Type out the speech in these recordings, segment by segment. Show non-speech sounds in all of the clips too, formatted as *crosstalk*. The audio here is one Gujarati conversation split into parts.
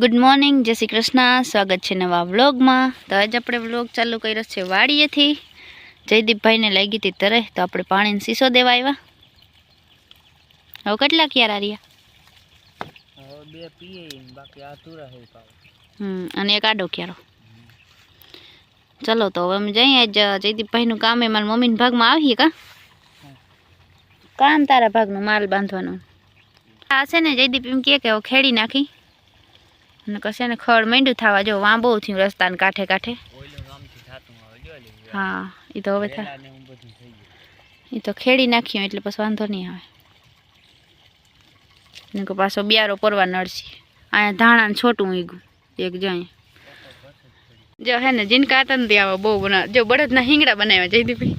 ગુડ મોર્નિંગ જય શ્રી કૃષ્ણ. સ્વાગત છે નવા વ્લોગમાં. તો આજે આપણે વ્લોગ ચાલુ કર્યો છે વાડીએથી. જયદીપભાઈને લાગી હતી તરે તો આપણે પાણીને શીશો દેવા આવ્યા. હવે કેટલા ક્યારા રહ્યા? બે પીએ બાકી આ હે હમ અને એક આડો ક્યારો. ચલો તો હવે અમે જઈએ. જ જયદીપભાઈનું કામ એ મારા મમ્મીના ભાગમાં આવીએ કા? કામ તારા ભાગનું માલ બાંધવાનું. આ છે ને જયદીપ એમ કે ખેડી નાખી. અને કશે ને ખડ માંડ્યું થવા જો વાં બહુ થયું રસ્તાને કાંઠે કાંઠે. હા એ તો હવે થાય એ તો ખેડી નાખ્યું એટલે પછી વાંધો નહીં આવે. ને પાછો બિયારો પરવા નડશે. અહીંયા ધાણા છોટું ઈગું એક જાય જો હે ને જીનકા હતા ને આવા બહુ બના જો બળદના હિંગડા બનાવ્યા જયદીપભાઈ.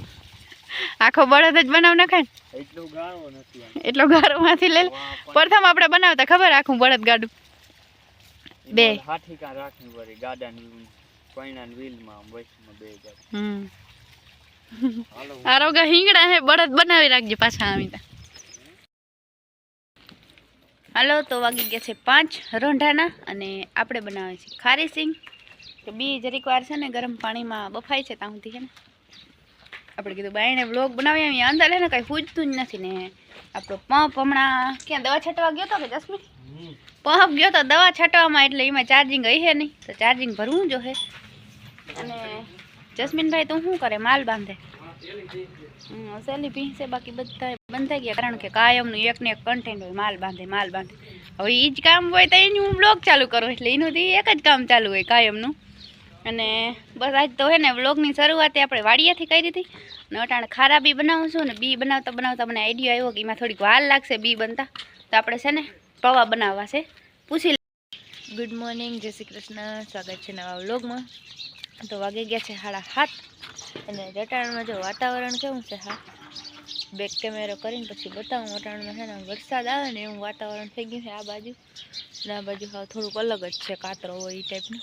આખો બળદ જ બનાવ નખાય એટલો ગાળો નથી એટલો ગારોમાંથી લઈ લે. પ્રથમ આપણે બનાવતા ખબર આખું બળદ ગાડું? બે. હાથી કાં રાખવી પડે ગાડાની વ્હીલમાં બસમાં બે જાય હમ. આરો આરોગા હિંગડા હે બળદ બનાવી રાખજે પાછા આવી તા હાલો તો વાગી ગયા છે પાંચ રોંઢાના અને આપણે બનાવે છે ખારી સિંગ. તો બી જરીક વાર છે ને ગરમ પાણીમાં બફાય છે ત્યાં સુધી છે ને? આપણે કીધું બાયણે બ્લોગ બનાવી આવીએ. અંદર હે ને કાંઈ પૂછતું જ નથી ને. આપણો પંપ હમણાં ક્યાં દવા છાંટવા ગયો હતો કે જસ્મી પંપ ગયો તો દવા છાંટવામાં એટલે એમાં ચાર્જિંગ હઈ હે નહીં. તો ચાર્જિંગ ભરવું જો હે. અને જસ્મીનભાઈ તું શું કરે? માલ બાંધે. હમ, સહેલી ભીંસે બાકી બધા બંધાઈ ગયા. કારણ કે કાયમનું એક ને એક કન્ટેન્ટ હોય માલ બાંધે માલ બાંધે. હવે એ જ કામ હોય તો એનું હું બ્લોગ ચાલુ કરું એટલે એનું તો એક જ કામ ચાલુ હોય કાયમનું. અને બસ આજ તો હે ને વ્લોગની શરૂઆત આપણે વાડિયાથી કરી હતી અને અટાણે ખારા બી બનાવું છું ને બી બનાવતા બનાવતા મને આઈડિયા આવ્યો કે એમાં થોડીક વાર લાગશે બી બનતા. તો આપણે છે ને પૌવા બનાવવા છે. પૂછી ગુડ મોર્નિંગ જય શ્રી કૃષ્ણ. સ્વાગત છે નવા વ્લોગમાં. તો વાગી ગયા છે સાડા સાત. અને રટાણમાં જો વાતાવરણ કેવું છે હા? બેક કેમેરો કરીને પછી બતાવું. અટાણમાં છે ને વરસાદ આવે ને એવું વાતાવરણ થઈ ગયું છે આ બાજુ. અને આ બાજુ થોડુંક અલગ જ છે, કાતરો હોય એ ટાઈપનું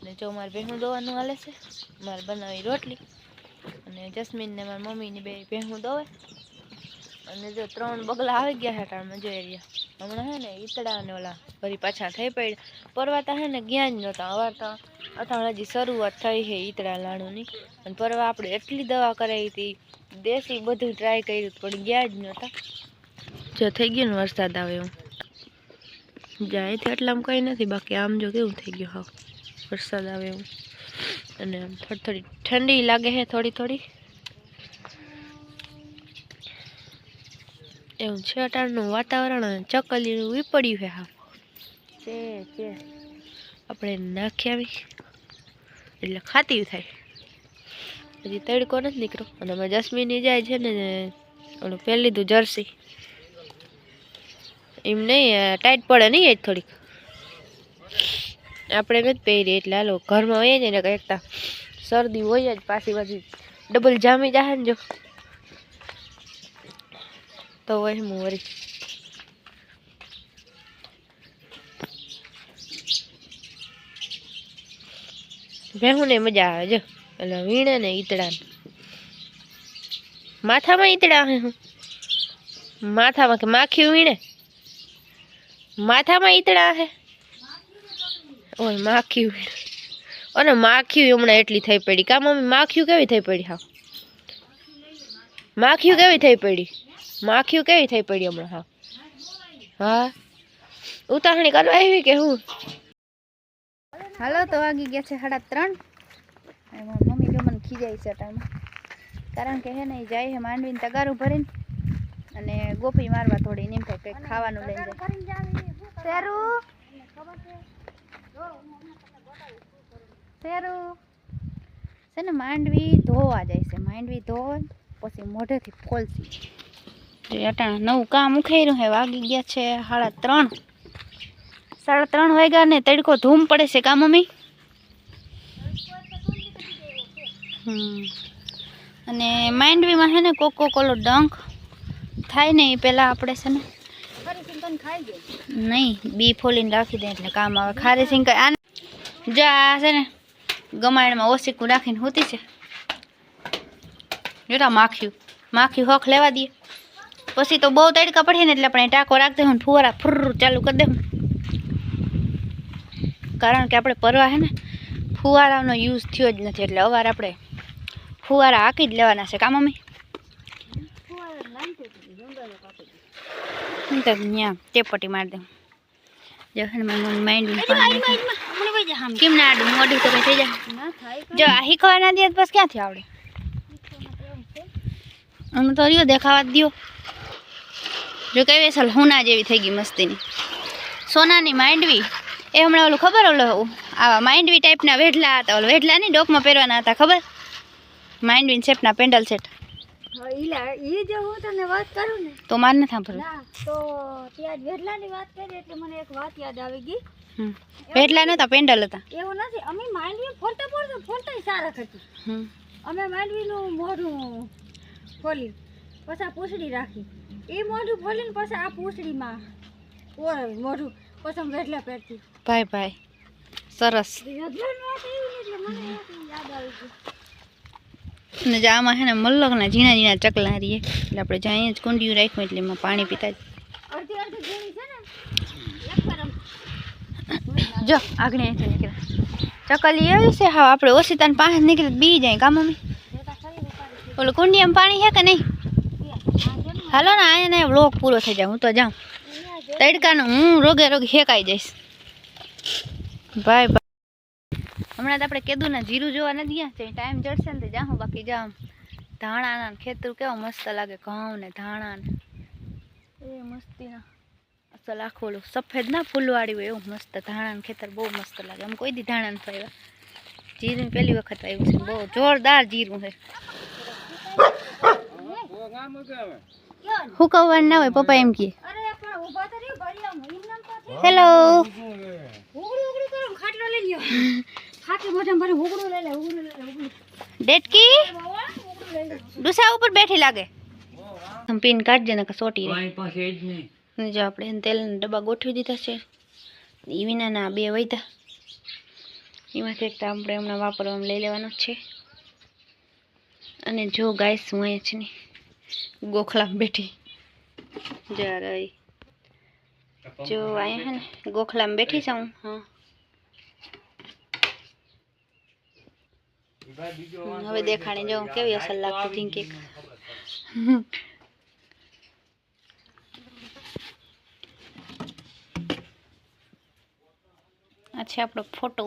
અને જો મારે ભેહું દોવાનું હાલે છે, મારે બનાવી રોટલી અને જસ્મીનને મારી મમ્મીની બે ભેહું દોવે. અને જો ત્રણ બગલા આવી ગયા છે ટાણમાં જો એરિયા હમણાં હે ને ઈતડા ઓલા ફરી પાછા થઈ પડ્યા. પરવાતા હે ને ગયા જ નહોતા અવાર તો અટાણ હજી શરૂઆત થઈ છે ઈતડા લાડુની. અને પરવા આપણે એટલી દવા કરાવી હતી, દેશી બધું ટ્રાય કર્યું પણ ગયા જ નહોતા જો થઈ ગયું ને વરસાદ આવે એવું જ્યાં એટલામાં કંઈ નથી, બાકી આમ જો કેવું થઈ ગયું હાવ. વરસાદ આવે એવું. અને આમ થોડી થોડી ઠંડી લાગે છે થોડી થોડી. એવું છે અટાણનું વાતાવરણ ચકલીનું વિપડ્યું છે હા છે છે. આપણે નાખી આવી. એટલે ખાતી થાય. હજી તડકો નથી નીકળો અને અમે જસ્મીની જાય છે ને ઓલું પહેરી લીધું જર્સી. એમ નહીં ટાઈટ પડે નહીં એ થોડીક. આપણે નથી પહેરી, એટલે હાલો, ઘરમાં હોય ને કંઈક એકતા શરદી હોય જ પાછી પાછી. ડબલ જામી જાય ને જો. તો હોય હું વરી ભેહું ને મજા આવે જો. એટલે વીણે ને ઈતડા માથામાં ઈતડા હે હું. માથામાં કે માખ્યું વીણે? માથામાં ઈતડા હે? ઓય માખ્યું અને માખ્યું હમણાં એટલી થઈ પડી. કા મમ્મી માખ્યું કેવી થઈ પડી હા? માખ્યું કેવી થઈ પડી? માખ્યું કેવી થઈ પડી હમણાં હા? હા? ઉતાવણી કરવા આવી કે હું? હાલો તો વાગી ગયા છે સાડા ત્રણ. મમ્મી જો મને ખીજાય છે ટાઈમ કારણ કે હે ને જાય હે માંડવીને તગારું ભરીને અને ગોપી મારવા થોડી ને એમ કંઈક ખાવાનું લઈને જાય. છે ને, માંડવી ધોવા જાય છે. માંડવી ધોવે પછી મોઢેથી ખોલતી અટાણ નવું કામ ઉખેર્યું હે વાગી ગયા છે સાડા ત્રણ. સાડા ત્રણ વાગ્યા ને તડકો ધૂમ પડે છે કા, મમ્મી? અને માંડવીમાં છે ને કોકો કોલો ડંખ થાય ને એ પહેલાં આપણે છે ને નહીં, બી ફોલીને રાખી દે એટલે કામ આવે. ખારી સિંગ આને જા છે ને ગમાણમાં ઓસીકું રાખીને હોતી છે. જોતા માખ્યું. માખ્યું હોખ લેવા દઈએ. પછી તો બહુ તડકા પડે ને એટલે આપણે ટાંકો રાખી દઉં ફુવારા ફુર ચાલુ કરી દઉં કારણ કે આપણે પરવા હે ને, ફુવારાનો યુઝ થયો જ નથી. એટલે અવાર આપણે ફુવારા હાંકી જ લેવાના છે. કા મમ્મી? હું તો ત્યાં ચેપટી મારી દઉં. જો કેમ ના આડું? તો થઈ જાય. જો આ શીખવા ના દે બસ ક્યાંથી આવડે? અમે તો રહ્યો, દેખાવા દ્યો. જો કેવી અસલ હુના જેવી થઈ ગઈ મસ્તીની. સોનાની માંડવી. એ હમણાં ઓલું ખબર ઓલો આવા? માંડવી ટાઈપના વેઢલા હતા, ઓલો વેઢલા નહીં ડોકમાં પહેરવાના હતા, ખબર? માંડવીન શેપના પેન્ડલ સેટ. તો માર ના તો ત્યાં જ વેઢલાની વાત કરી એટલે મને એક વાત યાદ આવી ગઈ. હમ. વેઢલા નહોતા પેન્ડલ હતા. એવું નથી અમે માંડવી ફોરતા ફોરતા ફોરતા સારા હમ. અમે માંડવીનું મોઢું ખોલ્યું પછી આ પૂંછડી રાખી. એ મોઢું ખોલીને પછી આ પૂંછડીમાં ઓળાવી મોઢું પછી અમે વેઠલા પહેરતી ભાઈ ભાઈ સરસ. મને યાદ આવી ગઈ. અને જે આમાં છે ને મલ્લકના ઝીણા ઝીણા ચકલા રહીએ એટલે આપણે જાય જ કુંડિયું રાખ્યું એટલે એમાં પાણી પીતા જ. આગળ અહીંથી નીકળ્યા. ચકલી એવી છે હા આપણે ઓશિતાને પાસે નીકળે બી જાય કા મમ્મી ઓલું કુંડિયામાં પાણી છે કે નહીં? હાલો ને અહીંયા ને બ્લોક પૂરો થઈ જાય હું તો જાઉં. તડકાનું હું રોગે રોગે હેકાઈ જઈશ. ભાઈ હમણાં તો આપણે કીધું ને જીરું જોવા નથી ગયા ત્યાં ટાઈમ જડશે ને તો જાઉં બાકી જાઉં ધાણાના ખેતર કેવા મસ્ત લાગે ઘઉં ને ધાણા ને. એ મસ્તીના. અસલ આખું ઓલું સફેદ ના ફૂલવાળી હોય એવું મસ્ત ધાણાનું ખેતર બહુ મસ્ત લાગે. આમ કોઈ દી ધાણા નથી આવ્યા જીરું પહેલી વખત આવ્યું છે બહુ જોરદાર જીરું છે. કયો ને? હુકવવાનું ના હોય પપ્પા એમ કહે અરે પણ ઊભા તો રહ્યો ઘડી આમ એમ નામ તો છે. હેલો *laughs* ઉગડું લઈ લે ઉગડું લઈ લે ઉગડું ડેટકી ડુસા ઉપર બેઠી લાગે. આમ પીન કાઢજે ને સોટી પાણી પાસે જ નહીં. જો આપણે તેલના ડબ્બા ગોઠવી દીધા છે. એ વિનાના બે વૈધા એમાંથી એક તો આપણે હમણાં વાપરવામાં લઈ લેવાનો છે. અને જો ગાઈસ હું અહીંયા છે ને ગોખલામાં બેઠી. જ્યારે જો અહીંયા હે ને ગોખલામાં બેઠી. છું હું. હા. હવે દેખાણી જો કેવી અસર લાગતી ઝીંકી *laughs* આ છે આપણો ફોટો.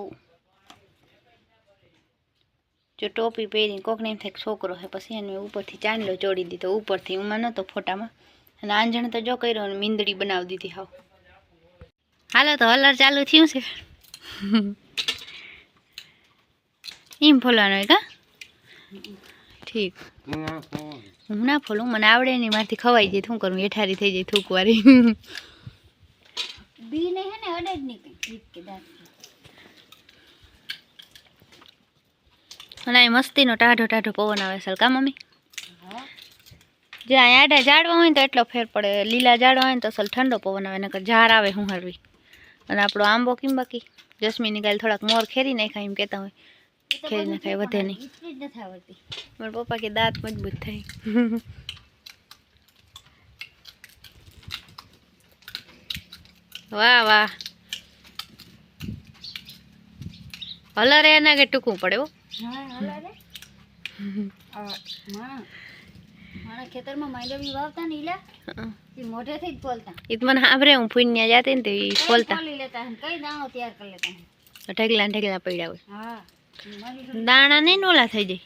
જો ટોપી પહેરી કોકને એમ થાય છોકરો છે પછી એને ઉપરથી ચાંદલો જોડી દીધો ઉપરથી ઉમાં નહોતો ફોટામાં. અને આંજણ તો જો કર્યો અને મીંદડી બનાવી દીધી હાવ. હાલો તો હલર ચાલુ થયું છે. *laughs* એમ ફોલવાનો હોય કા? ઠીક. હું ના ફોલું મને આવડે નહીં મારથી ખવાઈ જાય શું કરું? એઠારી થઈ જાય થૂકવારી. *laughs* બી ને હે ને અડે જ નહીં કઈ જીત કે દાંત. અને અહીં મસ્તીનો ટાઢો ટાઢો પવન આવે છે કા મમ્મી? જે અહીંયા આડા ઝાડવા હોય ને તો એટલો ફેર પડે લીલા ઝાડવા હોય ને તો અસલ ઠંડો પવન આવે નકર ઝાર આવે હું હરવી અને આપણો આંબો કેમ બાકી? જસ્મીની ગાલ થોડાક મોર ખેરી નાખાય એમ કહેતા હોય. ખેરી નાખાય વધે નહીં. મારા પપ્પા કે દાંત મજબૂત થાય. વાહ વાહ. હલરે એના કે ટૂંકું પડે હો. ઢગલા ઢગલા પડ્યા હોય. દાણા નહીં ઓલા થઈ જાય.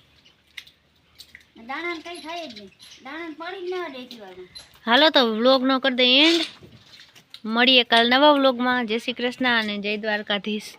હાલો તો વ્લોગ નો કરી દે એન્ડ મળીએ કાલ નવા વ્લોગમાં જય શ્રી કૃષ્ણ અને જય દ્વારકાધીશ.